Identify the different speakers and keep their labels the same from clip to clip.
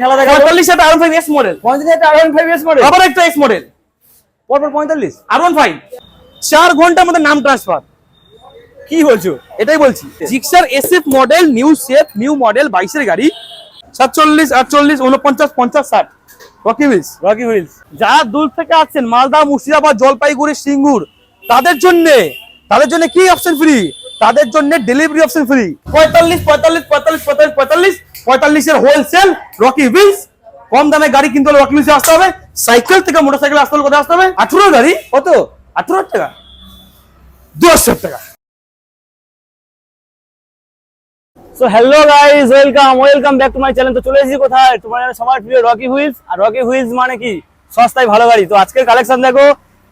Speaker 1: খেলা দেখা
Speaker 2: আর S model
Speaker 1: পঁয়তাল্লিশ একটা আর ফাইভ এস মডেল
Speaker 2: আবার একটা এস মডেল
Speaker 1: পরপর পঁয়তাল্লিশ।
Speaker 2: আর ওয়ান ফাইভ চার ঘণ্টার মধ্যে নাম ট্রান্সফার
Speaker 1: কি বলছো?
Speaker 2: এটাই বলছি। Gixxer SF model new shape new model গাড়ি। সাতচল্লিশ আটচল্লিশ উনপঞ্চাশ পঞ্চাশ ষাট। রকি হুইলস
Speaker 1: রকি হুইলস
Speaker 2: যারা দূর থেকে আসছেন মালদা মুর্শিদাবাদ জলপাইগুড়ি সিঙ্গুর। তাদের জন্য তাদের জন্য কি অপশন ফ্রি তাদের জন্য ডেলিভারি অপশন ফ্রি পঁয়তাল্লিশ পঁয়তাল্লিশ পঁয়তাল্লিশ পঁয়তাল্লিশ পঁয়তাল্লিশ। পঁয়তাল্লিশের হোলসেল রকি হুইলস কম দামে গাড়ি কিনতে হলে রকি হুইলসে আসতে হবে সাইকেল থেকে মোটরসাইকেল আসতে হলে কোথায় আসতে হবে? আঠেরো গাড়ি। কত? আঠেরো টাকা। দু হাজার টাকা।
Speaker 1: So hello guys welcome welcome back to my channel তো চলে এসেছি কোথায়? তোমার সবার প্রিয় রকি হুইলস আর রকি হুইলস মানে কি? সস্তায় ভালো গাড়ি। তো আজকের কালেকশন দেখো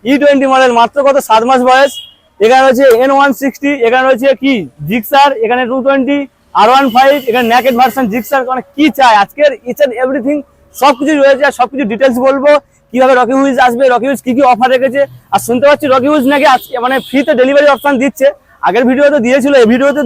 Speaker 1: ই টোয়েন্টি মডেল মাত্র কত? সাত মাস বয়স। এখানে রয়েছে এন ওয়ান সিক্সটি এখানে রয়েছে কি? জিক্সার এখানে টু টোয়েন্টি আর ওয়ান ফাইভ এখানে ভার্সন মানে কি আজকের ইচ এভরিথিং রয়েছে, আর ডিটেলস বলব। কীভাবে রকি আসবে রকি কি কি অফার রেখেছে, আর শুনতে পাচ্ছি রকি নাকি আজকে মানে ফ্রিতে ডেলিভারি অপশন দিচ্ছে। আগের দিয়েছিল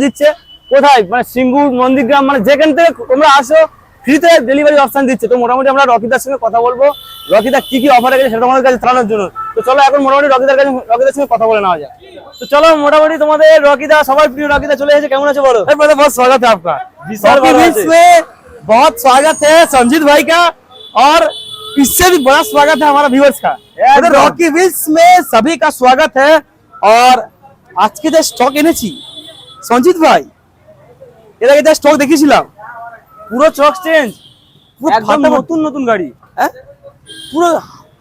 Speaker 1: দিচ্ছে। কোথায়? মানে সিঙ্গুর, নন্দীগ্রাম মানে যেখান থেকে তোমরা আসো ফ্রিতে ডেলিভারি অপশন দিচ্ছে তো মোটামুটি আমরা রকিদার সঙ্গে কথা বলবো রকিদা কি কি অফার রেখেছে সেটা তোমাদের কাছে জানানোর জন্য তো চলো এখন মোটামুটি রকিদার কাছে রকিদার সঙ্গে কথা বলে নেওয়া যায় তো চলো মোটামুটি তোমাদের রকিদা সবার প্রিয় রকিদা চলে এসেছে কেমন আছে বলো
Speaker 2: अरे बहुत बहुत स्वागत है आपका
Speaker 1: विशाल
Speaker 2: रॉकी
Speaker 1: बाबा
Speaker 2: विल्स
Speaker 1: से।
Speaker 2: में बहुत स्वागत है संजीत भाई का और इससे भी बड़ा स्वागत है हमारा व्यूअर्स का
Speaker 1: एकदम।
Speaker 2: रॉकी विल्स में सभी का स्वागत है और आज के जो স্টক এনেছি সঞ্জিত ভাই এর আগে যা স্টক দেখিয়েছিলাম
Speaker 1: পুরো চক চেঞ্জ
Speaker 2: পুরো
Speaker 1: নতুন। নতুন গাড়ি।
Speaker 2: হ্যাঁ? পুরো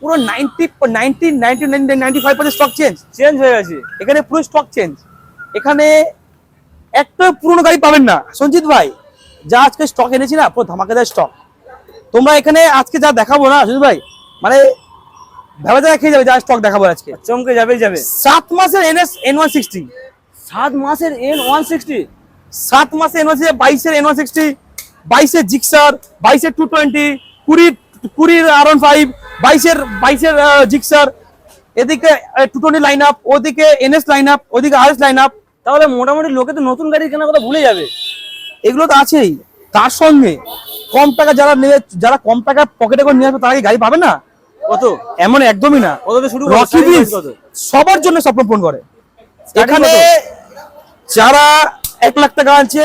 Speaker 2: পুরো ninety ninety ninety ninety five percent stock change
Speaker 1: change হয়ে গেছে।
Speaker 2: এখানে পুরো স্টক চেঞ্জ এখানে একটা পুরনো গাড়ি পাবেন না। সঞ্জিত ভাই যা আজকে স্টক এনেছি না পুরো ধামাকাদার স্টক তোমরা এখানে আজকে যা দেখাবো না সঞ্জিত ভাই মানে ভেবে দেখা খেয়ে যাবে যা স্টক দেখাবো আজকে।
Speaker 1: চমকে যাবেই যাবে।
Speaker 2: সাত মাসের এনএস এন ওয়ান সিক্সটি
Speaker 1: সাত মাসের এন ওয়ান সিক্সটি
Speaker 2: সাত মাসে এন ওয়ান বাইশের এন ওয়ান সিক্সটি বাইশের জিক্সার বাইশের টু টোয়েন্টি কুড়ির কুড়ির আর ওয়ান ফাইভ বাইশের বাইশের জিক্সার। এদিকে টু টোয়েন্টি লাইন আপ ওদিকে এনএস লাইন আপ ওদিকে আর এস লাইন আপ
Speaker 1: তাহলে মোটামুটি লোকে তো নতুন গাড়ি কেনার কথা ভুলে যাবে।
Speaker 2: এগুলো তো আছেই। তার সঙ্গে কম টাকা যারা নিয়ে যারা কম টাকা পকেটে করে নিয়ে আসবে তারা কি গাড়ি পাবে না?
Speaker 1: কত?
Speaker 2: এমন একদমই না।
Speaker 1: শুরু
Speaker 2: সবার জন্য স্বপ্ন পূরণ করে। এখানে যারা এক লাখ টাকা আনছে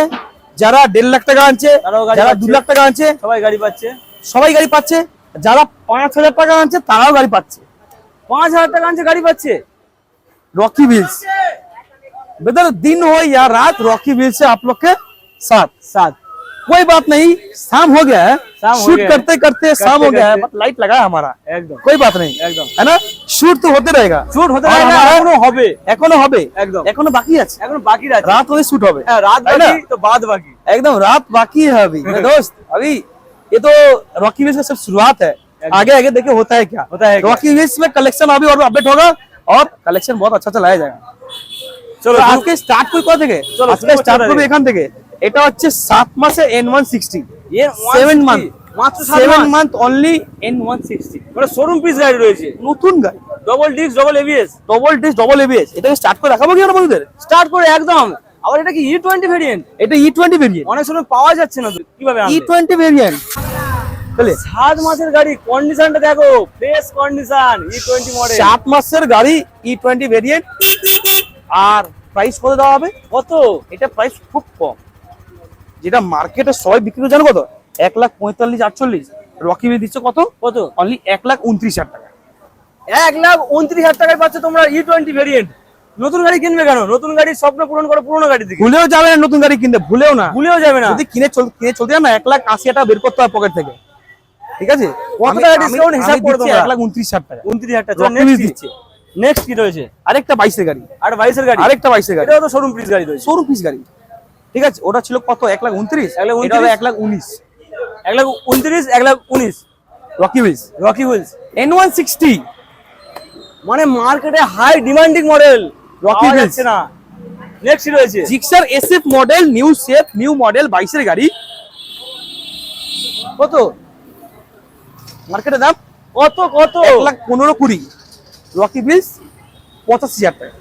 Speaker 2: যারা দেড় লাখ টাকা আনছে যারা দু লাখ টাকা আনছে
Speaker 1: সবাই গাড়ি পাচ্ছে।
Speaker 2: সবাই গাড়ি পাচ্ছে। যারা পাঁচ হাজার টাকা আনছে তারাও গাড়ি পাচ্ছে।
Speaker 1: পাঁচ হাজার টাকা আনছে গাড়ি পাচ্ছে।
Speaker 2: Rocky Wheels. বেদার দিন হয় রাত রকি বিলসে আপনাকে সাত।
Speaker 1: সাত।
Speaker 2: कोई बात नहीं शाम हो गया है
Speaker 1: शाम हो
Speaker 2: शूट
Speaker 1: गया है।
Speaker 2: करते करते शाम हो गया है
Speaker 1: करते।
Speaker 2: बट लाइट लगा है हमारा
Speaker 1: একদম
Speaker 2: कोई बात नहीं
Speaker 1: একদম
Speaker 2: है ना शूट तो होते रहेगा
Speaker 1: শুট হতে
Speaker 2: আর
Speaker 1: পারে না
Speaker 2: আমার-
Speaker 1: এখনো হবে
Speaker 2: এখনো হবে
Speaker 1: একদম।
Speaker 2: এখনো বাকি আছে
Speaker 1: এখন বাকি আছে
Speaker 2: रात होते शूट হবে
Speaker 1: হ্যাঁ রাত
Speaker 2: তাই না?
Speaker 1: বাকি তো বাদ বাকি
Speaker 2: एकदम रात बाकी है अभी मेरे दोस्त अभी ये तो रॉकी व्हील्स का सिर्फ शुरुआत है
Speaker 1: एकदम।
Speaker 2: आगे आगे देखिए होता है क्या
Speaker 1: होता है क्या?
Speaker 2: रॉकी व्हील्स में कलेक्शन अभी और अपडेट होगा और कलेक्शन बहुत अच्छा अच्छा लाया जाएगा
Speaker 1: চলো
Speaker 2: তো আজকে স্টার্ট করি কোথা থেকে
Speaker 1: চলো,
Speaker 2: আজকে
Speaker 1: শুরু করতে
Speaker 2: স্টার্ট
Speaker 1: হবে।
Speaker 2: করবো এখান থেকে এটা হচ্ছে সাত মাসে N one
Speaker 1: sixty
Speaker 2: seven month
Speaker 1: মাত্র seven
Speaker 2: month only N one sixty
Speaker 1: মানে শোরুম পিস গাড়ি রয়েছে।
Speaker 2: নতুন গাড়ি।
Speaker 1: Double disc double ABS
Speaker 2: double disc double ABS এটাকে স্টার্ট করে দেখাবো কি আমরা বন্ধুদের?
Speaker 1: স্টার্ট করে একদম। আবার এটা কি ই টোয়েন্টি ভেরিয়েন্ট
Speaker 2: এটা ই টোয়েন্টি ভেরিয়েন্ট
Speaker 1: অনেক সময় পাওয়া যাচ্ছে না। কীভাবে
Speaker 2: ই টোয়েন্টি ভেরিয়েন্ট চলে
Speaker 1: সাত মাসের গাড়ি কন্ডিশনটা দেখো। Fresh condition E twenty model
Speaker 2: সাত মাসের গাড়ি ই টোয়েন্টি ভেরিয়েন্ট আর প্রাইস কত দেওয়া হবে?
Speaker 1: কত?
Speaker 2: এটা প্রাইস খুব কম। যেটা মার্কেটে সবাই বিক্রি করে জানো কত? এক লাখ পঁয়তাল্লিশ আটচল্লিশ। রকি দিচ্ছে কত?
Speaker 1: কত?
Speaker 2: অনলি এক লাখ উনত্রিশ হাজার টাকা।
Speaker 1: এক লাখ উনত্রিশ হাজার টাকায় পাচ্ছ তোমরা ই টোয়েন্টি ভেরিয়েন্ট নতুন গাড়ি কিনবে কেন? নতুন গাড়ির স্বপ্ন পূরণ করো পুরোনো গাড়ি থেকে।
Speaker 2: ভুলেও যাবে না নতুন গাড়ি কিনতে ভুলেও না।
Speaker 1: ভুলেও যাবে না।
Speaker 2: যদি কিনে চল কিনে চলতে না এক লাখ আশি হাজার টাকা বের করতে হবে পকেট থেকে। ঠিক আছে?
Speaker 1: কত টাকা
Speaker 2: আমি
Speaker 1: হিসাব করে তোমরা?
Speaker 2: এক লাখ উনত্রিশ হাজার টাকা।
Speaker 1: উনত্রিশ হাজার টাকা। নেক্সট দিচ্ছে। নেক্সট কি রয়েছে?
Speaker 2: আরেকটা বাইশের গাড়ি।
Speaker 1: আর বাইশের গাড়ি।
Speaker 2: আরেকটা বাইশের গাড়ি।
Speaker 1: এটাও তো শোরুম পিস গাড়ি রয়েছে।
Speaker 2: শোরুম পিস গাড়ি। ঠিক আছে? ওটা ছিল কত? এক লাখ উনত্রিশ?
Speaker 1: এক লাখ
Speaker 2: এটা হবে এক লাখ উনিশ।
Speaker 1: এক লাখ উনত্রিশ এক লাখ উনিশ।
Speaker 2: Rocky Wheels
Speaker 1: Rocky Wheels
Speaker 2: N one sixty
Speaker 1: মানে মার্কেটে হাই ডিমান্ডিং মডেল রকি। যাচ্ছে না। নেক্সট রয়েছে।
Speaker 2: Gixxer SF model new shape new model বাইশের গাড়ি। কত? মার্কেটের দাম?
Speaker 1: কত কত?
Speaker 2: এক লাখ পনেরো কুড়ি। রকি বিলস পঁচাশি হাজার টাকা।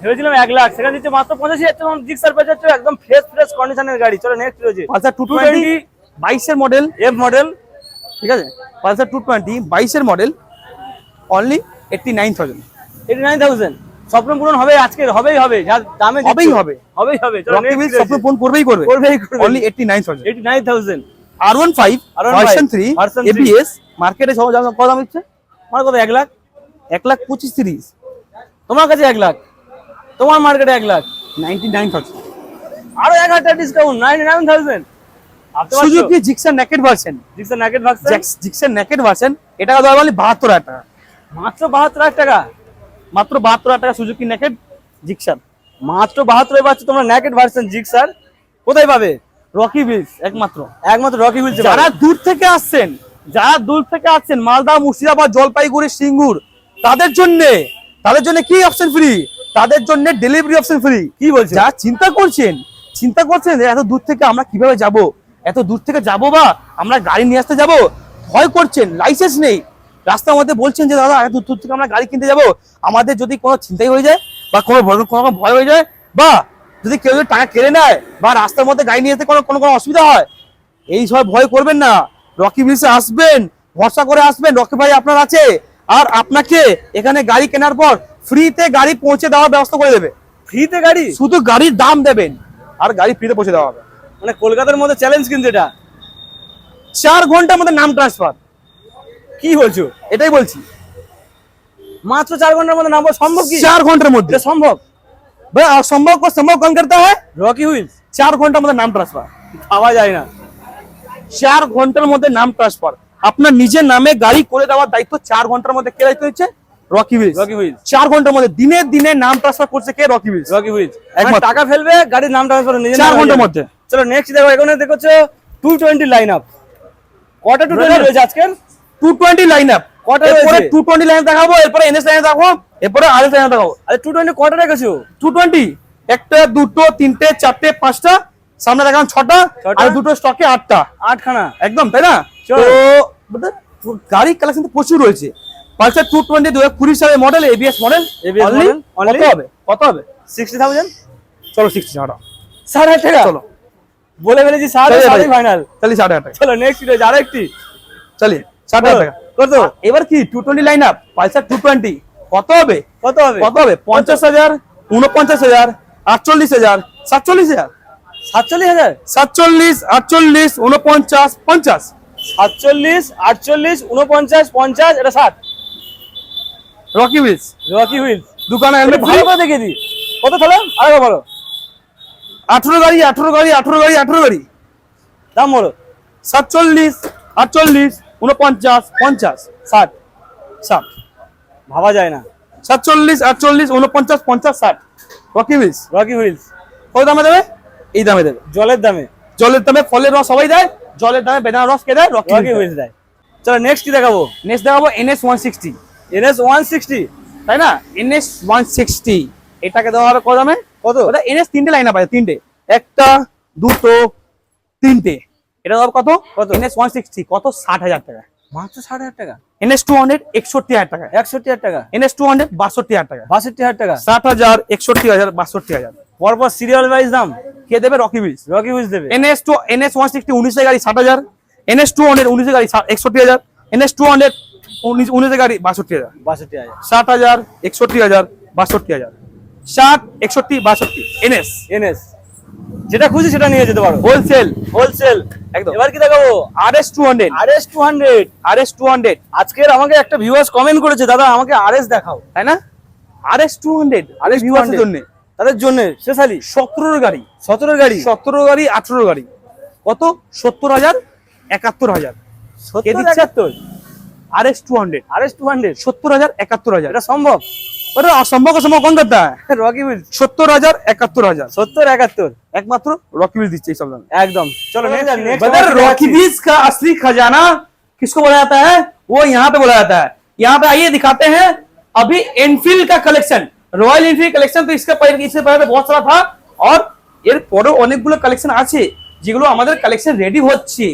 Speaker 1: ভেবেছিলাম এক লাখ সেখানে দিচ্ছে মাত্র পঁচাশি হাজার টাকা। জিক্সার পেয়ে যাচ্ছে একদম ফ্রেশ ফ্রেশ কন্ডিশনের গাড়ি। চলো নেক্সট রয়েছে
Speaker 2: আচ্ছা টু টোয়েন্টি বাইশের মডেল
Speaker 1: এফ মডেল
Speaker 2: ঠিক আছে? পালসার টু টোয়েন্টি বাইশের model only eighty nine thousand
Speaker 1: eighty nine thousand স্বপ্ন পূরণ হবে আজকে হবেই হবে। যা দামে
Speaker 2: হবেই হবে।
Speaker 1: হবেই হবে।
Speaker 2: স্বপ্ন ফোন করবেই করবে।
Speaker 1: করবেই করবে।
Speaker 2: Only eighty nine thousand
Speaker 1: eighty nine thousand
Speaker 2: আর one five
Speaker 1: R15 version three
Speaker 2: ABS মার্কেটে সব কত দাম দিচ্ছে
Speaker 1: আমার কত এক লাখ?
Speaker 2: এক লাখ পঁচিশ তিরিশ।
Speaker 1: তোমার কাছে এক লাখ। তোমার মার্কেটে এক লাখ।
Speaker 2: নাইনটি নাইন থাউজেন্ড
Speaker 1: আরও এক হাজার discount ninety nine thousand
Speaker 2: Suzuki Gixxer naked version
Speaker 1: Gixxer naked ভাগছে
Speaker 2: Gixxer naked version এটা মানে বাহাত্তর হাজার টাকা।
Speaker 1: মাত্র বাহাত্তর লাখ টাকা?
Speaker 2: মাত্র বাহাত্তর হাজার টাকা সুজুকি নেকেট জিক্সার
Speaker 1: মাত্র বাহাত্তর পাচ্ছ তোমরা ভার্সন জিক্সার কোথায় পাবে?
Speaker 2: রকি বিলস একমাত্র।
Speaker 1: একমাত্র রকি হুইলস
Speaker 2: যারা দূর থেকে আসছেন যারা দূর থেকে আসছেন মালদা মুর্শিদাবাদ জলপাইগুড়ি সিঙ্গুর তাদের জন্য তাদের জন্য কি অপশন ফ্রি তাদের জন্য ডেলিভারি অপশন ফ্রি
Speaker 1: কি বলছো
Speaker 2: যা চিন্তা করছেন চিন্তা করছেন এত দূর থেকে আমরা কীভাবে যাব? এত দূর থেকে যাব বা আমরা গাড়ি নিয়ে আসতে যাব? ভয় করছেন লাইসেন্স নেই। রাস্তার মধ্যে বলছেন যে, দাদা, এত দূর থেকে আমরা গাড়ি কিনতে যাব। আমাদের যদি কোনো চিন্তাই হয়ে যায় বা কোনো কোনো রকম ভয় হয়ে যায় বা যদি কেউ যদি টাকা কেড়ে নেয় বা রাস্তার মধ্যে গাড়ি নিয়ে যেতে কোনো কোনো কোনো অসুবিধা হয়, এই সব ভয় করবেন না। রকি বিলসে আসবেন, ভরসা করে আসবেন, রকি ভাই আপনার আছে। আর আপনাকে এখানে গাড়ি কেনার পর ফ্রিতে গাড়ি পৌঁছে দেওয়ার ব্যবস্থা করে দেবে।
Speaker 1: ফ্রিতে গাড়ি?
Speaker 2: শুধু গাড়ির দাম দেবেন। আর গাড়ি ফ্রিতে পৌঁছে দেওয়া হবে।
Speaker 1: মানে কলকাতার মধ্যে চ্যালেঞ্জ কিন্তু এটা।
Speaker 2: চার ঘণ্টার মধ্যে নাম ট্রান্সফার
Speaker 1: কি বলছো?
Speaker 2: এটাই বলছি।
Speaker 1: মাত্র চার ঘণ্টার মধ্যে নাম সম্ভব কি?
Speaker 2: চার ঘণ্টার মধ্যে।
Speaker 1: সম্ভব?
Speaker 2: ভাই অসম্ভব সম্ভব কম করতে হয়?
Speaker 1: রকি হুইলস
Speaker 2: চার ঘণ্টার মধ্যে নাম ট্রান্সফার
Speaker 1: পাওয়া যায় না।
Speaker 2: চার ঘণ্টার মধ্যে নাম ট্রান্সফার আপনার নিজের নামে গাড়ি করে দেওয়ার দায়িত্ব চার ঘণ্টার মধ্যে কে দায়িত্ব হচ্ছে রকি উইলস
Speaker 1: রকি হুইলস
Speaker 2: চার ঘণ্টার মধ্যে দিনে দিনে নাম ট্রান্সফার করছে কে? Rocky
Speaker 1: wheels. টাকা ফেলবে গাড়ির নাম ট্রান্সফার নিজে
Speaker 2: চার ঘণ্টার মধ্যে।
Speaker 1: চলো নেক্সট দেখো এখানে দেখছ টু টোয়েন্টি লাইন আপ কটা টু টোয়েন্টি রয়েছে আজকের
Speaker 2: টু টোয়েন্টি লাইন আপ
Speaker 1: কটা রয়েছে?
Speaker 2: টু টোয়েন্টি লাইন দেখাবো এরপরে এনএস লাইন দেখাবো এরপরে আর এস লাইন দেখাবো।
Speaker 1: আরে টু টোয়েন্টি কটা রেখেছো?
Speaker 2: টু টোয়েন্টি একটা দুটো তিনটে চারটে পাঁচটা সামনে দেখালাম ছটা। আর দুটো স্টকে আটটা।
Speaker 1: আটখানা।
Speaker 2: একদম তাই না. তো বুঝলে, কালেকশন তো প্রচুর রয়েছে। পালসার টু টোয়েন্টি দু হাজার কুড়ি সালের মডেল এবিএস মডেল কত হবে? কত হবে?
Speaker 1: সিক্সটি থাউজেন্ড
Speaker 2: চলো সিক্সটি টাকা
Speaker 1: ষাট হাজার টাকা।
Speaker 2: চলো।
Speaker 1: বলে ফেলেছি ষাট
Speaker 2: চলে
Speaker 1: হাজার
Speaker 2: ভাই।
Speaker 1: ফাইনাল
Speaker 2: চলি টাকা
Speaker 1: চলো নেক্সট আরও একটি
Speaker 2: চলি ষাট হাজার টাকা।
Speaker 1: কত
Speaker 2: এবার কি two twenty line up Pulsar two twenty কত হবে?
Speaker 1: কত হবে?
Speaker 2: কত হবে? পঞ্চাশ হাজার উনপঞ্চাশ হাজার আটচল্লিশ হাজার সাতচল্লিশ হাজার।
Speaker 1: সাতচল্লিশ হাজার?
Speaker 2: সাতচল্লিশ আটচল্লিশ উনপঞ্চাশ পঞ্চাশ।
Speaker 1: সাতচল্লিশ আটচল্লিশ উনপঞ্চাশ পঞ্চাশ এটা ষাট।
Speaker 2: রকি হুইলস
Speaker 1: রকি হুইলস
Speaker 2: দোকানে
Speaker 1: এটা ভালো। করে দেখে দিই। কত তাহলে আরও বলো।
Speaker 2: আঠেরো গাড়ি আঠেরো গাড়ি আঠেরো গাড়ি আঠেরো গাড়ি।
Speaker 1: দাম বলো।
Speaker 2: সাতচল্লিশ আটচল্লিশ উনপঞ্চাশ পঞ্চাশ
Speaker 1: ষাট
Speaker 2: ষাট।
Speaker 1: ভাবা যায় না।
Speaker 2: সাতচল্লিশ আটচল্লিশ উনপঞ্চাশ পঞ্চাশ ষাট। রকি হুইলস
Speaker 1: রকি হুইলস
Speaker 2: কত দামে দেবে? এই দামে দেবে।
Speaker 1: জলের দামে।
Speaker 2: জলের দামে ফলের রস সবাই দেয়। জলের দামে বেদানা রস কে দেয়? রকি
Speaker 1: রকি হুইলস দেয়। চলো নেক্সট কি দেখাবো?
Speaker 2: নেক্সট দেখাবো NS one sixty
Speaker 1: NS one sixty
Speaker 2: তাই না এনএস ওয়ান সিক্সটি এটাকে দেওয়া হবে কত দামে
Speaker 1: কত
Speaker 2: ওটা এনএস তিনটে লাইন পাবে তিনটে একটা দুটো তিনটে এটা দেওয়া কত
Speaker 1: কত?
Speaker 2: এনএস ওয়ান সিক্সটি কত ষাট হাজার টাকা
Speaker 1: মাত্র ষাট হাজার টাকা
Speaker 2: এনএস টু হান্ড্রেড একষট্টি হাজার টাকা
Speaker 1: একষট্টি হাজার টাকা
Speaker 2: এনএস টু হান্ড্রেড বাষট্টি হাজার টাকা
Speaker 1: বাষট্টি হাজার টাকা
Speaker 2: ষাট হাজার একষট্টি হাজার বাষট্টি হাজার
Speaker 1: পরপর সিরিয়াল ওয়াইজ দাম
Speaker 2: কে দেবে রকি বিলস
Speaker 1: রকি হুইলস দেবে
Speaker 2: NS two NS one sixty উনিশের গাড়ি ষাট হাজার এনএস টু হান্ড্রেড উনিশের গাড়ি একষট্টি হাজার এনএস টু হান্ড্রেড উনিশ উনিশের গাড়ি বাষট্টি হাজার।
Speaker 1: বাষট্টি হাজার।
Speaker 2: ষাট হাজার একষট্টি হাজার বাষট্টি হাজার। ষাট একষট্টি বাষট্টি। এনএস।
Speaker 1: এনএস। যেটা খুশি সেটা নিয়ে যেতে পারো।
Speaker 2: হোলসেল।
Speaker 1: হোলসেল।
Speaker 2: একদম।
Speaker 1: এবার কি দেখাবো?
Speaker 2: R S two hundred
Speaker 1: R S two hundred
Speaker 2: R S two hundred
Speaker 1: আজকের আমাকে একটা ভিউয়ার্স কমেন্ট করেছে দাদা আমাকে আর এস দেখাও।
Speaker 2: তাই না? R S two hundred R S
Speaker 1: 200
Speaker 2: জন্য।
Speaker 1: তাদের জন্য স্পেশালি
Speaker 2: সতেরোর গাড়ি।
Speaker 1: সতেরো গাড়ি।
Speaker 2: সতেরো গাড়ি আঠেরো গাড়ি। কত? সত্তর হাজার একাত্তর হাজার। কে
Speaker 1: সত্তর
Speaker 2: দিচ্ছে?
Speaker 1: একাত্তর
Speaker 2: R S two hundred
Speaker 1: R S two hundred
Speaker 2: সত্তর হাজার একাত্তর হাজার
Speaker 1: এটা সম্ভব
Speaker 2: अरे असंभव का संभव कौन करता है
Speaker 1: রকি হুইলস
Speaker 2: সত্তর হাজার একাত্তর হাজার
Speaker 1: সত্তর একাত্তর
Speaker 2: একমাত্র রকি বিল দিচ্ছে এই সব দামে
Speaker 1: একদম চলো নেক্সট
Speaker 2: बदर रॉकी बीज का असली खजाना किसको बोला जाता है वो यहाँ पे बोला जाता है यहाँ पे आइए दिखाते हैं अभी एनफील्ड का कलेक्शन रॉयल एनफील्ड कलेक्शन तो इसका पहले इससे पहले बहुत सारा था और এর পরেও অনেকগুলো কালেকশন আছে যেগুলো আমাদের কালেকশন রেডি হচ্ছে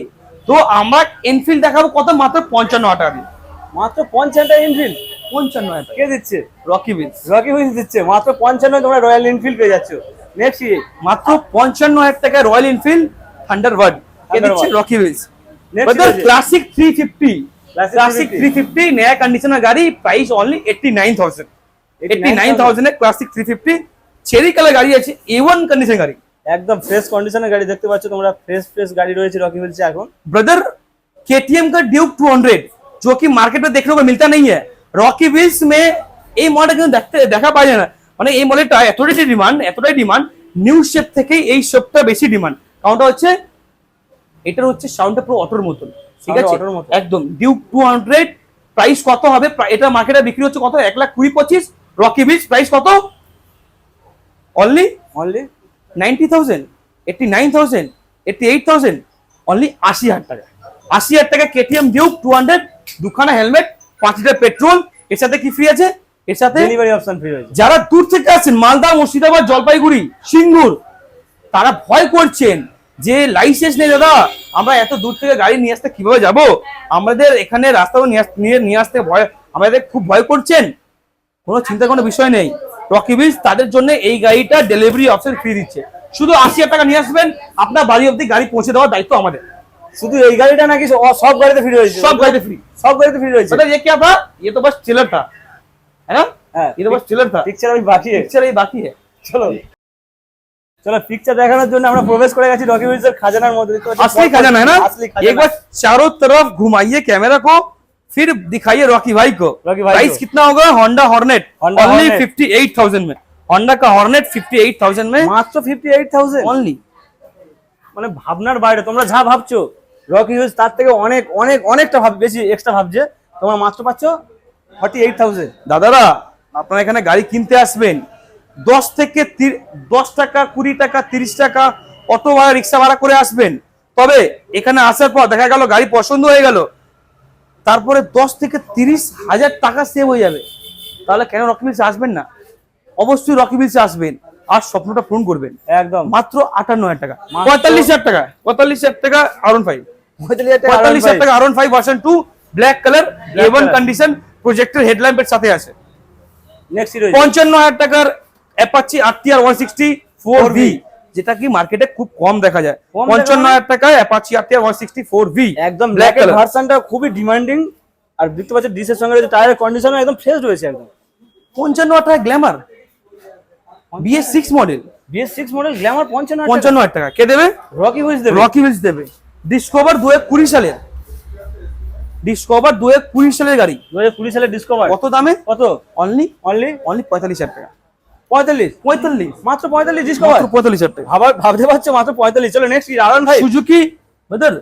Speaker 2: তো আমরা এনফিল্ড দেখাবো কত মাত্র পঞ্চান্ন হাজার টাকা দিয়ে
Speaker 1: মাত্র পঞ্চান্ন এনফিল্ড
Speaker 2: পঞ্চান্ন
Speaker 1: কে দিচ্ছে?
Speaker 2: রকি বিলস
Speaker 1: রকি বিলস দিচ্ছে। মাত্র পঞ্চান্ন তোমরা রয়্যাল এনফিল্ড পেয়ে যাচ্ছ। নেক্সট
Speaker 2: মাত্র পঞ্চান্ন হাজার টাকা রয়্যাল এনফিল্ড থান্ডারবার্ড কে দিচ্ছে?
Speaker 1: Rocky
Speaker 2: Wheels
Speaker 1: classic
Speaker 2: three fifty
Speaker 1: classic three
Speaker 2: fifty নয়া কন্ডিশনার গাড়ি price only eighty nine thousand eighty nine thousand classic three fifty cherry colour গাড়ি আছে এ ওয়ান কন্ডিশন গাড়ি
Speaker 1: একদম ফ্রেশ কন্ডিশনের গাড়ি দেখতে পাচ্ছ তোমরা। ফ্রেশ ফ্রেশ গাড়ি রয়েছে রকি হিলসে এখন।
Speaker 2: ব্রাদার কেটিএম কা ডিউক টু হান্ড্রেড जो कि मार्केट में देखने को मिलता नहीं है रॉकी व्हील्स में এই মডেল কিন্তু দেখতে দেখা পাওয়া যায় না মানে এই মডেলটা এতটাই ডিমান্ড এতটাই ডিমান্ড নিউ শেপ থেকে এই শেপটা বেশি ডিমান্ড কারণটা হচ্ছে এটার হচ্ছে সাউন্ডটা পুরো অটোর মতন ঠিক
Speaker 1: Sound
Speaker 2: আছে
Speaker 1: অটোর মতো।
Speaker 2: একদম ডিউক টু হান্ড্রেড প্রাইস কত হবে প্রা- এটা মার্কেটে বিক্রি হচ্ছে কত এক লাখ কুড়ি পঁচিশ রকি ভিলস প্রাইস কত only
Speaker 1: only
Speaker 2: ninety thousand eighty nine thousand eighty eight thousand only আশি হাজার টাকা আশি হাজার টাকা কেটিএম ডিউক টু হান্ড্রেড দুখানা হেলমেট পাঁচ লিটার পেট্রোল এর সাথে কি ফ্রি আছে? এর সাথে
Speaker 1: ডেলিভারি অপশন ফ্রি রয়েছে।
Speaker 2: যারা দূর থেকে আসছেন মালদা মুর্শিদাবাদ জলপাইগুড়ি সিঙ্গুর তারা ভয় করছেন যে লাইসেন্স নেই দাদা আমরা এত দূর থেকে গাড়ি নিয়ে আসতে কীভাবে যাব? আমাদের এখানে রাস্তাও নিয়ে নিয়ে আসতে ভয় আমাদের খুব ভয় করছেন। কোনো চিন্তা কোনো বিষয় নেই। রকি বিলস তাদের জন্য এই গাড়িটা ডেলিভারি অপশন ফ্রি দিচ্ছে। শুধু আশি হাজার টাকা নিয়ে আসবেন আপনার বাড়ি অবধি গাড়ি পৌঁছে দেওয়ার দায়িত্ব আমাদের।
Speaker 1: শুধু এই গাড়িটা নাকি স- সব গাড়িতে ফ্রি রয়েছে
Speaker 2: সব গাড়িতে ফ্রি
Speaker 1: সব গাড়িতে ফ্রি রয়েছে
Speaker 2: मतलब ये क्या था ये तो बस चिलर था है ना
Speaker 1: হ্যাঁ
Speaker 2: ये तो बस चिलर था
Speaker 1: পিকচার আমি বাকি আছে।
Speaker 2: पिक्चर ये बाकी है
Speaker 1: চলো চলো পিকচার দেখানোর জন্য আমরা প্রবেশ করে গেছি রকি হুইলসের খাজানার মধ্যে দেখতে পাচ্ছ
Speaker 2: असली खजाना है ना
Speaker 1: असली
Speaker 2: एक
Speaker 1: खजाना
Speaker 2: बार चारों तरफ घुमाइए कैमरा को फिर दिखाइए रॉकी भाई को
Speaker 1: रॉकी भाई
Speaker 2: प्राइस
Speaker 1: को।
Speaker 2: कितना होगा Honda Hornet
Speaker 1: Honda
Speaker 2: only
Speaker 1: Hornet।
Speaker 2: Fifty eight thousand में होंडा का हॉर्नेट फिफ्टी एट थाउजेंड में
Speaker 1: মাত্র ফিফটি এইট থাউজেন্ড
Speaker 2: ओनली
Speaker 1: মানে ভাবনার বাইরে তোমরা যা ভাবছো রকি হুইলস তার থেকে অনেক অনেক, অনেকটা ভাব, বেশি এক্সট্রা ভাবছে তোমার মাত্র পাচ্ছ ফর্টি এইট থাউজেন্ড
Speaker 2: দাদারা, আপনারা এখানে গাড়ি কিনতে আসবেন। দশ থেকে দশ টাকা, কুড়ি টাকা, তিরিশ টাকা অটো ভাড়া, রিক্সা ভাড়া করে আসবেন। তবে এখানে আসার পর দেখা গেল গাড়ি পছন্দ হয়ে গেল। তারপরে দশ থেকে তিরিশ হাজার টাকা সেভ হয়ে যাবে। তাহলে কেন রকি মিলসে আসবেন না? অবশ্যই রকি মিলসে আসবেন। আর স্বপ্নটা পূরণ করবেন।
Speaker 1: একদম।
Speaker 2: মাত্র আটান্ন হাজার টাকা। পঁয়তাল্লিশ হাজার টাকা। পঁয়তাল্লিশ হাজার টাকা আরন ফাইভ
Speaker 1: পঁয়তাল্লিশ হাজার টাকা
Speaker 2: R one five version two black colour
Speaker 1: Black
Speaker 2: A one
Speaker 1: color।
Speaker 2: Condition প্রজেক্টের হেডল্যাম্পের সাথে আছে। পঞ্চান্ন হাজার টাকার Apache RTR one sixty four V যেটা কি মার্কেটে খুব কম দেখা যায়। পঞ্চান্ন? হাজার টাকায় Apache RTR one sixty four V
Speaker 1: একদম
Speaker 2: ব্ল্যাক
Speaker 1: ভার্সনটা খুবই ডিমান্ডিং আর দেখতে পাচ্ছ ডিসের সঙ্গে টায়ারের কন্ডিশন একদম ফ্রেশ রয়েছে একদম।
Speaker 2: পঞ্চান্ন হাজার টাকা Glamour BS six model
Speaker 1: BS six model Glamour পঞ্চান্ন
Speaker 2: পঞ্চান্ন হাজার টাকা। কে দেবে?
Speaker 1: রকি হুইলস দেবে।
Speaker 2: রকি হিলস দেবে। ডিসকভার দু এক কুড়ি সালের। ডিসকভার দু এক কুড়ি সালের গাড়ি।
Speaker 1: দু হাজার কুড়ি সালে ডিসকভার
Speaker 2: কত দামে?
Speaker 1: কত?
Speaker 2: অনলি
Speaker 1: অনলি
Speaker 2: অনলি পঁয়তাল্লিশ হাজার টাকা।
Speaker 1: পঁয়তাল্লিশ?
Speaker 2: পঁয়তাল্লিশ।
Speaker 1: মাত্র পঁয়তাল্লিশ ডিসকভার
Speaker 2: পঁয়তাল্লিশ হাজার টাকা।
Speaker 1: ভাবার ভাবতে পারছ মাত্র পঁয়তাল্লিশ। চলো নেক্সট আরন ভাই।
Speaker 2: Suzuki brother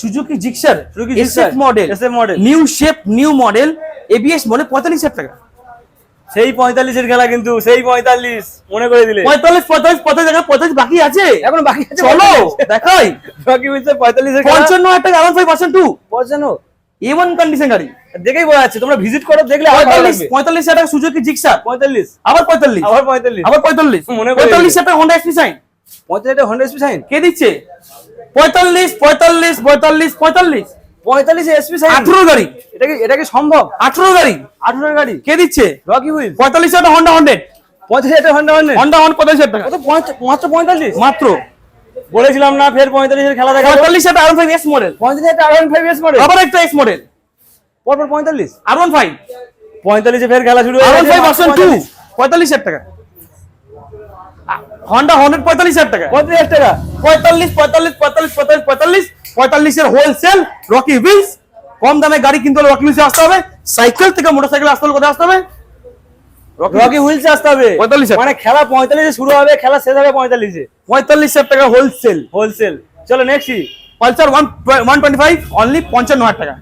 Speaker 1: Suzuki
Speaker 2: Gixxer SF
Speaker 1: Gixxer,
Speaker 2: model
Speaker 1: SF model।
Speaker 2: New shape new model ABS model পঁয়তাল্লিশ হাজার টাকা।
Speaker 1: সেই পঁয়তাল্লিশের খেলা কিন্তু সেই পঁয়তাল্লিশ মনে করে দিলে।
Speaker 2: পঁয়তাল্লিশ পঁয়তাল্লিশ পঁয়তাল্লিশ টাকা পঁয়তাল্লিশ বাকি আছে।
Speaker 1: এখন বাকি আছে
Speaker 2: চলো দেখাই।
Speaker 1: রকি হুইলসের পঁয়তাল্লিশের খেলা।
Speaker 2: পঞ্চান্ন টাকা আরাম ফাইভ পার্সেন্ট টু
Speaker 1: পঞ্চান্ন।
Speaker 2: এ ওয়ান কন্ডিশন গাড়ি।
Speaker 1: দেখেই বোঝা যাচ্ছে তোমরা ভিজিট করো দেখলে
Speaker 2: পঁয়তাল্লিশ পঁয়তাল্লিশ হাজার টাকা সুজুকি জিক্সার।
Speaker 1: পঁয়তাল্লিশ।
Speaker 2: আবার পঁয়তাল্লিশ।
Speaker 1: আবার পঁয়তাল্লিশ।
Speaker 2: আবার পঁয়তাল্লিশ।
Speaker 1: মনে করে
Speaker 2: পঁয়তাল্লিশ টাকা হন্ডা এক্সপি সাইন
Speaker 1: পঁয়তাল্লিশ হন্ড্রেড এসপি সাইন
Speaker 2: কে দিচ্ছে? পঁয়তাল্লিশ পঁয়তাল্লিশ পঁয়তাল্লিশ পঁয়তাল্লিশ।
Speaker 1: পঁয়তাল্লিশ এসপি সাইন
Speaker 2: আঠেরো গাড়ি।
Speaker 1: এটা কি এটা কি সম্ভব?
Speaker 2: আঠেরো গাড়ি।
Speaker 1: আঠেরোর গাড়ি।
Speaker 2: কে দিচ্ছে?
Speaker 1: রকি হুইলস
Speaker 2: পঁয়তাল্লিশ হাজার হন্ডা হান্ড্রেড
Speaker 1: পঁয়তাল্লিশ হাজার হন্ডা হন্ড্রেড
Speaker 2: হন্ডা হন্ডা পঁয়তাল্লিশ হাজার টাকা।
Speaker 1: মাত্র পঁয়তাল্লিশ?
Speaker 2: মাত্র।
Speaker 1: বলেছিলাম না ফের পঁয়তাল্লিশের খেলা দেখা
Speaker 2: পঁয়তাল্লিশ হাজার আর ফাইভ এস মডেল
Speaker 1: পঁয়তাল্লিশ হাজার আরন ফাইভ এস মডেল
Speaker 2: আবার একটা এক্স মডেল
Speaker 1: পরপর পঁয়তাল্লিশ?
Speaker 2: আর ওয়ান ফাইভ
Speaker 1: পঁয়তাল্লিশে ফের খেলা শুরু
Speaker 2: R
Speaker 1: one
Speaker 2: five version
Speaker 1: two
Speaker 2: পঁয়তাল্লিশ। হাজার টাকা। হন্ডা হন্ড্রেড পঁয়তাল্লিশ হাজার টাকা।
Speaker 1: পঁয়ত্রিশ হাজার টাকা।
Speaker 2: পঁয়তাল্লিশ পঁয়তাল্লিশ পঁয়তাল্লিশ পঁয়তাল্লিশ পঁয়তাল্লিশ। পঁয়তাল্লিশের হোলসেল রকি হুইলস কম দামে গাড়ি কিনতে হলে রকি হুইলসে আসতে হবে সাইকেল থেকে মোটর সাইকেল আসতে হলে কোথায় আসতে হবে?
Speaker 1: রকি হুইলসে আসতে হবে।
Speaker 2: 45 হাজার।
Speaker 1: মানে খেলা পঁয়তাল্লিশে শুরু হবে খেলা শেষ হবে পঁয়তাল্লিশে।
Speaker 2: পঁয়তাল্লিশ হাজার টাকা হোলসেল
Speaker 1: হোলসেল চলো next
Speaker 2: Pulsar one one twenty five only পঞ্চান্ন হাজার টাকা।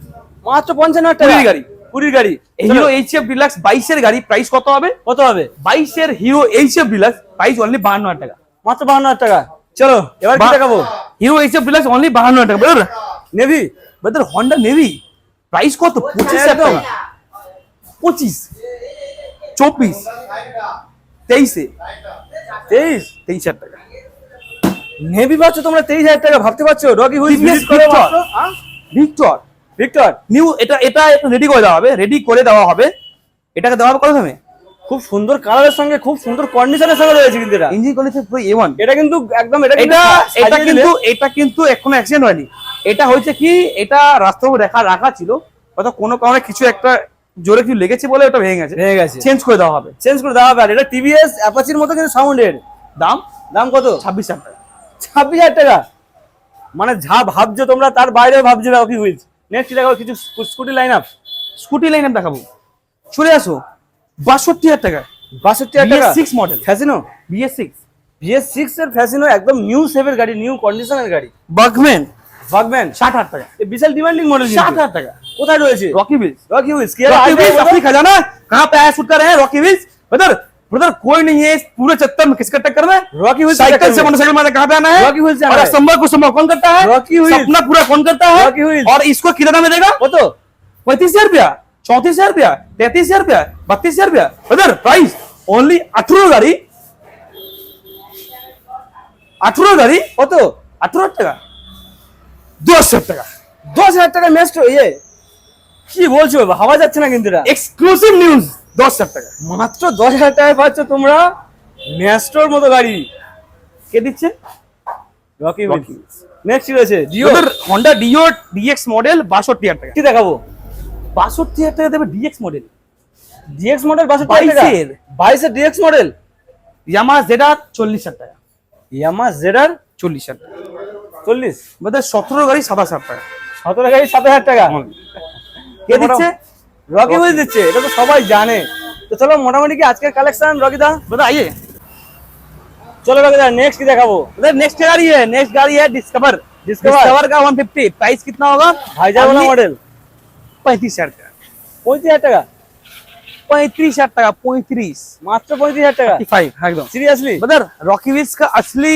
Speaker 1: মাত্র পঞ্চান্ন হাজার টাকা।
Speaker 2: গাড়ি।
Speaker 1: কুড়ির গাড়ি।
Speaker 2: হিরো এইচ এফ ডিলাক্স বাইশের গাড়ি প্রাইস কত হবে?
Speaker 1: কত হবে?
Speaker 2: বাইশের Hero H F Deluxe price only বাহান্ন হাজার টাকা।
Speaker 1: মাত্র বাহান্ন হাজার টাকা। চলো এবার কি দেখাবো?
Speaker 2: Hero H F Deluxe only বাহান্ন টাকা। বেরোর
Speaker 1: নেভি
Speaker 2: বেদের হন্ডা নেভি প্রাইস কত? পঁচিশ হাজার টাকা। পঁচিশ চব্বিশ তেইশে।
Speaker 1: তেইশ
Speaker 2: তেইশ হাজার টাকা।
Speaker 1: নেভি পাচ্ছ তোমরা তেইশ হাজার টাকা ভাবতে পারছ? রকি আহ?
Speaker 2: ভিক্টর
Speaker 1: ভিক্টর
Speaker 2: নিউ এটা এটা রেডি করে দেওয়া হবে রেডি করে দেওয়া হবে। এটাকে দেওয়া হবে কত দামে?
Speaker 1: খুব সুন্দর কালারের সঙ্গে খুব সুন্দর কন্ডিশনের সঙ্গে রয়েছে কিন্তু এটা।
Speaker 2: ইঞ্জিন কন্ডিশন পুরো এ ওয়ান
Speaker 1: এটা কিন্তু একদম এটা কিন্তু
Speaker 2: এটা এটা কিন্তু এটা কিন্তু এখনও অ্যাক্সিডেন্ট হয়নি। এটা হয়েছে কি এটা রাস্তার উপর রাখা রাখা ছিল। হয়তো কোনো কারণে কিছু একটা জোরে কিছু লেগেছে বলে ওটা ভেঙে গেছে।
Speaker 1: ভেঙে গেছে।
Speaker 2: চেঞ্জ করে দেওয়া হবে।
Speaker 1: চেঞ্জ করে দেওয়া হবে। আর এটা টিভিএস অ্যাপাচির মতো কিন্তু সাউন্ডের
Speaker 2: দাম?
Speaker 1: দাম কত?
Speaker 2: ছাব্বিশ হাজার টাকা।
Speaker 1: ছাব্বিশ হাজার টাকা? মানে যা ভাবছ তোমরা তার বাইরে ভাবছ না কি হুইলস নেক্সট দেখাবো কিছু scooty line up
Speaker 2: scooty line up দেখাবো। চলে আসো। বাষট্টি হাজার টাকা
Speaker 1: বাষট্টি হাজার টাকা
Speaker 2: six model
Speaker 1: Fascino
Speaker 2: BS six
Speaker 1: BS six এর ফ্যাসিনো একদম নিউ শেপের গাড়ি নিউ কন্ডিশনের গাড়ি
Speaker 2: বাগম্যান
Speaker 1: ভাগবেন
Speaker 2: ষাট হাজার টাকা
Speaker 1: ये বিশাল ডিমান্ডিং মডেল
Speaker 2: ষাট হাজার টাকা
Speaker 1: কোথায় রয়েছে
Speaker 2: रॉकी व्हील्स
Speaker 1: রকি হুইলস কি
Speaker 2: रॉकी व्हील्स अपनी खजाना कहाँ पे आया शूट कर रहे हैं रॉकी व्हील्स ब्रदर ब्रदर कोई नहीं है इस पूरे चक्कर में किसका टक्कर में
Speaker 1: रॉकी व्हील्स
Speaker 2: साइकिल से मोटरसाइकिल में कहाँ पे आना है
Speaker 1: रॉकी व्हील्स से आना
Speaker 2: और
Speaker 1: है।
Speaker 2: असंभव को संभव कौन करता है
Speaker 1: रॉकी व्हील्स।
Speaker 2: सपना पूरा कौन करता है
Speaker 1: रॉकी व्हील्स।
Speaker 2: और इसको कितना में देगा
Speaker 1: কত
Speaker 2: पैंतीस हजार रुपया चौंतीस हजार रुपया तैतीस हजार रुपया बत्तीस हजार रुपया ब्रदर प्राइस ओनली अठारह गाड़ी अठारह गाड़ी
Speaker 1: কত
Speaker 2: अठारह টাকা দশ হাজার টাকা
Speaker 1: দশ হাজার টাকা মেস্ট্রো ইয়ে কি বলছো ভাবা যাচ্ছে না কিন্তু এটা
Speaker 2: এক্সক্লুসিভ নিউজ দশ হাজার টাকা
Speaker 1: মাত্র দশ হাজার টাকায় পাচ্ছ তোমরা ম্যাস্ট্রোর মতো গাড়ি
Speaker 2: কে দিচ্ছে
Speaker 1: রকি
Speaker 2: Rocky
Speaker 1: হুইলস নেক্সট রয়েছে ডিও
Speaker 2: ওদের হন্ডা ডিও ডিএক্স মডেল বাষট্টি হাজার টাকা
Speaker 1: কি দেখাবো
Speaker 2: বাষট্টি হাজার টাকা দেবে ডিএক্স মডেল
Speaker 1: ডিএক্স মডেল বাষট্টি হাজার টাকা
Speaker 2: বাইশের।
Speaker 1: বাইশের ডিএক্স মডেল
Speaker 2: ইয়ামা জেডার চল্লিশ হাজার টাকা
Speaker 1: ইয়ামা জেডার
Speaker 2: চল্লিশ হাজার টাকা
Speaker 1: চল্লিশ
Speaker 2: আমাদের সতেরো গাড়ি সাতাশ হাজার টাকা
Speaker 1: সতেরো গাড়ি সাত হাজার টাকা
Speaker 2: কে দিচ্ছে
Speaker 1: রকি হুইলস দিচ্ছে এটা তো সবাই জানে তো চলো মোটামুটি কি আজকের কালেকশন রকি দা
Speaker 2: बता आइए
Speaker 1: চলো রকি দা নেক্সট কি দেখাবো
Speaker 2: उधर नेक्स्ट गाड़ी है नेक्स्ट गाड़ी है डिस्कवर
Speaker 1: Discover।
Speaker 2: डिस्कवर का 150 प्राइस कितना होगा
Speaker 1: ভাইজার वाला মডেল
Speaker 2: पैंतीस हजार टाका
Speaker 1: পঁয়ত্রিশ হাজার টাকা
Speaker 2: पैंतीस हजार टाका पैंतीस
Speaker 1: মাত্র পঁয়ত্রিশ হাজার টাকা
Speaker 2: फाइव एकदम
Speaker 1: সিরিয়াসলি
Speaker 2: बदर रॉकी विल्स का असली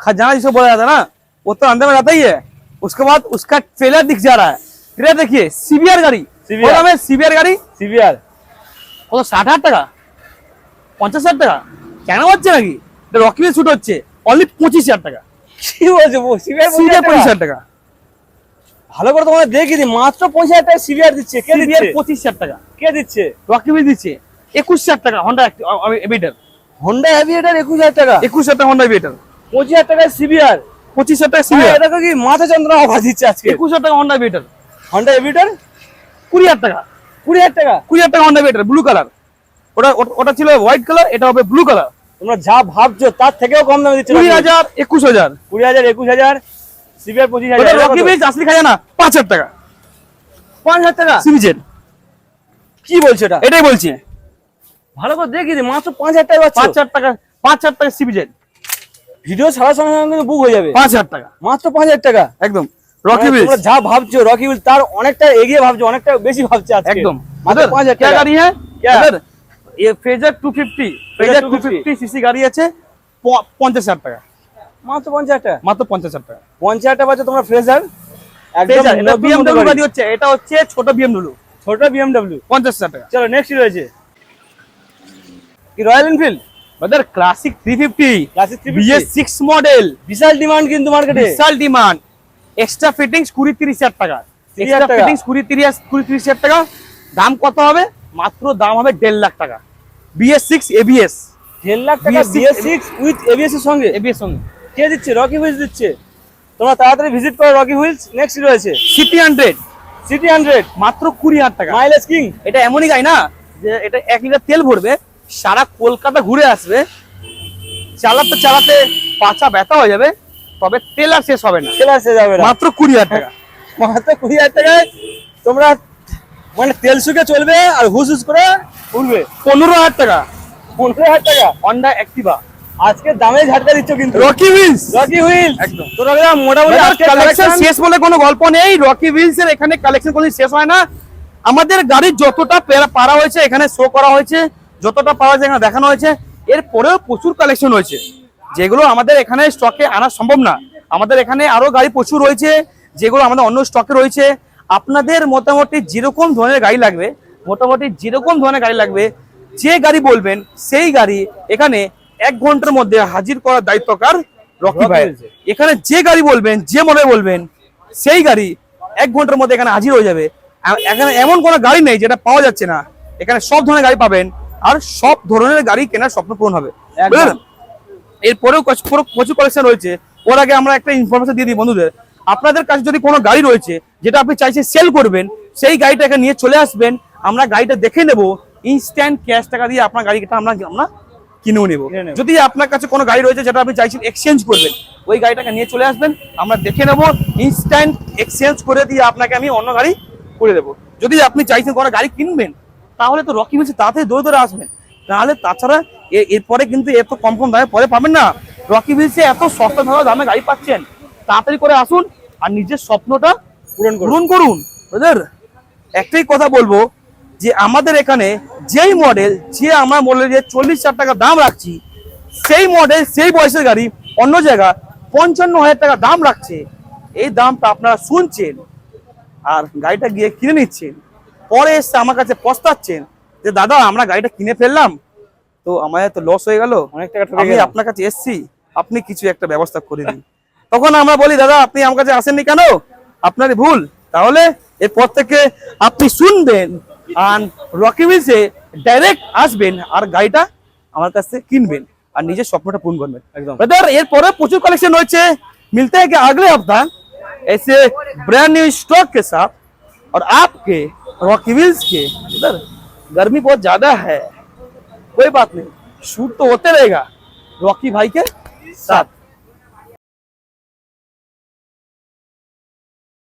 Speaker 2: खजाना जिसको बोला जाता है ना वो तो अंदर में रहता ही है उसके बाद उसका ट्रेलर दिख जा रहा है ट्रेलर देखिए सीबीआर गाड़ी
Speaker 1: CBR
Speaker 2: बोला मैं सीबीआर गाड़ी
Speaker 1: সিভিয়ার
Speaker 2: কত ষাট হাজার টাকা পঞ্চাশ হাজার টাকা কেন হচ্ছে নাকি রকি বিল শুট হচ্ছে অনলি পঁচিশ হাজার টাকা
Speaker 1: কি বলছো সিভিয়ার
Speaker 2: সিবিআর পঁচিশ হাজার টাকা
Speaker 1: ভালো করে তোমাদের দেখি দি মাত্র পঁচিশ হাজার টাকা সিভিয়ার দিচ্ছে। কে দিচ্ছে?
Speaker 2: পঁচিশ হাজার টাকা।
Speaker 1: কে দিচ্ছে?
Speaker 2: দিচ্ছে। একুশ হাজার টাকা হন্ডা এভিটার
Speaker 1: হন্ডা অ্যাভিয়েটার একুশ হাজার টাকা?
Speaker 2: একুশ হাজার টাকা হন্ডা এভিটার
Speaker 1: পঁচিশ হাজার টাকায় সিভিয়ার
Speaker 2: পঁচিশ হাজার টাকা সিবিআর
Speaker 1: এটা কি মাথা যন্ত্রণা অফার দিচ্ছে আজকে।
Speaker 2: একুশ হাজার টাকা হন্ডা এভিটার
Speaker 1: হন্ডা অ্যাভিয়েটার
Speaker 2: কুড়ি হাজার টাকা।
Speaker 1: কুড়ি হাজার টাকা?
Speaker 2: কুড়ি হাজার টাকা হন্ডা এভিটার ব্লু কালার ওটা ওটা- ওটা ছিল হোয়াইট কালার এটা হবে ব্লু কালার
Speaker 1: তোমরা যা ভাবছ তার থেকেও কম দামে দিচ্ছে
Speaker 2: কুড়ি হাজার একুশ হাজার।
Speaker 1: কুড়ি হাজার একুশ হাজার। সিভিয়ার পঁচিশ হাজার
Speaker 2: ওটা
Speaker 1: এটা
Speaker 2: রকি
Speaker 1: কত?
Speaker 2: বিল আসলি খাজানা পাঁচ হাজার টাকা
Speaker 1: পাঁচ হাজার টাকা
Speaker 2: সিবিজেড
Speaker 1: কি বলছো এটা
Speaker 2: এটাই বলছি
Speaker 1: ভালো করে দেখি দি মাত্র পাঁচ হাজার টাকা
Speaker 2: পাঁচ
Speaker 1: পাচ্ছ
Speaker 2: হাজার টাকা পাঁচ হাজার টাকা সিবিজেড
Speaker 1: ভিডিও ছাড়ার সঙ্গে সঙ্গে কিন্তু বুক হয়ে যাবে
Speaker 2: পাঁচ হাজার টাকা
Speaker 1: মাত্র পাঁচ হাজার টাকা
Speaker 2: একদম রকি
Speaker 1: মানে
Speaker 2: বিল
Speaker 1: তোমরা যা ভাবছো রকি উইল তার অনেকটা এগিয়ে ভাবছো অনেকটা বেশি ভাবছে আজকে
Speaker 2: एकदम
Speaker 1: মাত্র
Speaker 2: अदर
Speaker 1: পাঁচ হাজার
Speaker 2: क्या
Speaker 1: টাকা
Speaker 2: गाड़ी है
Speaker 1: क्या?
Speaker 2: अदर ये फेजर 250 फेजर
Speaker 1: 250
Speaker 2: 250 सीसी গাড়ি আছে প- পঞ্চাশ হাজার টাকা
Speaker 1: মাত্র পঞ্চাশ হাজার টাকা
Speaker 2: মাত্র পঞ্চাশ হাজার টাকা
Speaker 1: পঞ্চাশ হাজার টাকা পাচ্ছ তোমরা ফ্রেজার একদম
Speaker 2: বিএমডব্লিউ
Speaker 1: গাড়ি।
Speaker 2: হচ্ছে এটা হচ্ছে ছোট বিএমডব্লিউ
Speaker 1: ছোট বিএমডব্লিউ
Speaker 2: পঞ্চাশ হাজার টাকা।
Speaker 1: চলো নেক্সট রয়েছে। কি Royal Enfield
Speaker 2: brother classic 350
Speaker 1: classic three
Speaker 2: BS 6 model
Speaker 1: বিশাল ডিমান্ড কিন্তু মার্কেটে
Speaker 2: বিশাল ডিমান্ড এক্সট্রা ফিটিংস কুড়ি তিরিশ হাজার টাকা।
Speaker 1: 30,000
Speaker 2: এক্সট্রা। ফিটিংস কুড়ি তিরিশ কুড়ি তিরিশ হাজার টাকা। দাম কত হবে? মাত্র দাম হবে দেড় লাখ টাকা। বিএস সিক্স এবিএস
Speaker 1: দেড় লাখ টাকা
Speaker 2: BS6
Speaker 1: BS six with ABS এর সঙ্গে?
Speaker 2: এবিএস সঙ্গে।
Speaker 1: কে দিচ্ছে? রকি হুইলস দিচ্ছে। তোমরা তাড়াতাড়ি ভিজিট করো রকি হুইলস নেক্সট রয়েছে?
Speaker 2: সিটি হান্ড্রেড
Speaker 1: সিটি হান্ড্রেড
Speaker 2: মাত্র কুড়ি হাজার টাকা।
Speaker 1: মাইলেজ কিং
Speaker 2: এটা এমনই গাড়ি না যে এটা এক লিটার তেল ভরবে সারা কলকাতা ঘুরে আসবে চালাতে চালাতে পাচা ব্যথা হয়ে যাবে তবে তেল আর শেষ হবে না।
Speaker 1: চলে আসে যাবে না।
Speaker 2: মাত্র কুড়ি হাজার টাকা।
Speaker 1: মাত্র কুড়ি হাজার টাকায় তোমরা মানে তেল শুকে চলবে আর হুস হুস করে উঠবে
Speaker 2: পনেরো হাজার টাকা।
Speaker 1: পনেরো হাজার টাকা।
Speaker 2: হন্ডা অ্যাক্টিভা
Speaker 1: আজকে দামে ঝাটকা দিচ্ছ কিন্তু।
Speaker 2: রকি হুইলস
Speaker 1: রকি হুইলস
Speaker 2: একদম।
Speaker 1: মোটামুটি
Speaker 2: কালেকশন শেষ বলে কোনো গল্প নেই। রকি হুইলস এর এখানে কালেকশন কোনো শেষ হয় না। আমাদের গাড়ির যতটা পেরা- পারা হয়েছে এখানে শো করা হয়েছে যতটা পাওয়া যায় এখানে দেখানো হয়েছে। এর পরেও প্রচুর কালেকশন হয়েছে যেগুলো আমাদের এখানে স্টকে আনা সম্ভব না। আমাদের এখানে আরও গাড়ি প্রচুর রয়েছে যেগুলো আমাদের অন্য স্টকে রয়েছে। আপনাদের মোটামুটি যেরকম ধরনের গাড়ি লাগবে মোটামুটি যেরকম ধরনের গাড়ি লাগবে যে গাড়ি বলবেন সেই গাড়ি এখানে এক ঘণ্টার মধ্যে হাজির করার দায়িত্বকার রকি
Speaker 1: রকি
Speaker 2: ভাই এখানে যে গাড়ি বলবেন যে মডেল বলবেন সেই গাড়ি এক ঘণ্টার মধ্যে এখানে হাজির হয়ে যাবে। এখানে এমন কোনো গাড়ি নেই যেটা পাওয়া যাচ্ছে না। এখানে সব ধরনের গাড়ি পাবেন আর সব ধরনের গাড়ি কেনার স্বপ্ন পূরণ হবে। এরপরেও প্রচুর কালেকশন রয়েছে। ওর আগে আমরা একটা ইনফরমেশন দিয়ে দিই বন্ধুদের। আপনাদের কাছে যদি কোনো গাড়ি রয়েছে যেটা আপনি চাইছেন সেল করবেন সেই গাড়িটাকে নিয়ে চলে আসবেন। আমরা গাড়িটা দেখে নেব। ইনস্ট্যান্ট ক্যাশ টাকা দিয়ে আপনার গাড়িটা আমরা আমরা কিনেও নেব। যদি আপনার কাছে কোনো গাড়ি রয়েছে যেটা আপনি চাইছেন এক্সচেঞ্জ করবেন ওই গাড়িটাকে নিয়ে চলে আসবেন আমরা দেখে নেব ইনস্ট্যান্ট এক্সচেঞ্জ করে দিয়ে আপনাকে আমি অন্য গাড়ি করে দেবো। যদি আপনি চাইছেন কোনো গাড়ি কিনবেন তাহলে তো রকি মিলছে তাড়াতাড়ি দৌড়ে দৌড়ে আসবেন। তাহলে তাছাড়া এরপরে কিন্তু এত কম কম দামে পরে পাবেন না। রকি মিলসে এত সস্তা দামে গাড়ি পাচ্ছেন তাড়াতাড়ি করে আসুন আর নিজের স্বপ্নটা
Speaker 1: পূরণ করুন।
Speaker 2: পূরণ করুন। বুঝলেন একটাই কথা বলব যে আমাদের এখানে যেই মডেল যে আমরা মডেল যে চল্লিশ হাজার টাকা দাম রাখছি সেই মডেল সেই বয়সের গাড়ি অন্য জায়গা পঞ্চান্ন হাজার টাকা দাম রাখছে। এই দামটা আপনারা শুনছেন আর গাড়িটা গিয়ে কিনে নিচ্ছেন। পরে এসে আমার কাছে পস্তাচ্ছেন যে দাদা আমরা গাড়িটা কিনে ফেললাম। তো আমাদের তো লস হয়ে গেল।
Speaker 1: অনেক টাকা
Speaker 2: আমি আপনার কাছে এসছি আপনি কিছু একটা ব্যবস্থা করে দিন। তখন আমরা বলি দাদা আপনি আমার কাছে আসেননি কেন? আপনারই ভুল। তাহলে এরপর থেকে আপনি শুনবেন আর রকি মিলসে ডাইরেক্ট আসবেন আর গাড়িটা আমার কাছ থেকে কিনবেন আর নিজের স্বপ্নটা পূরণ করবেন
Speaker 1: একদম
Speaker 2: ब्रदर এরপরে প্রচুর কালেকশন রয়েছে मिलते हैं कि अगले हफ्ता ऐसे ब्रांड न्यू स्टॉक के साथ और आपके रॉकी व्हील्स के उधर गर्मी बहुत ज्यादा है कोई बात नहीं शूट तो होते रहेगा रॉकी भाई के साथ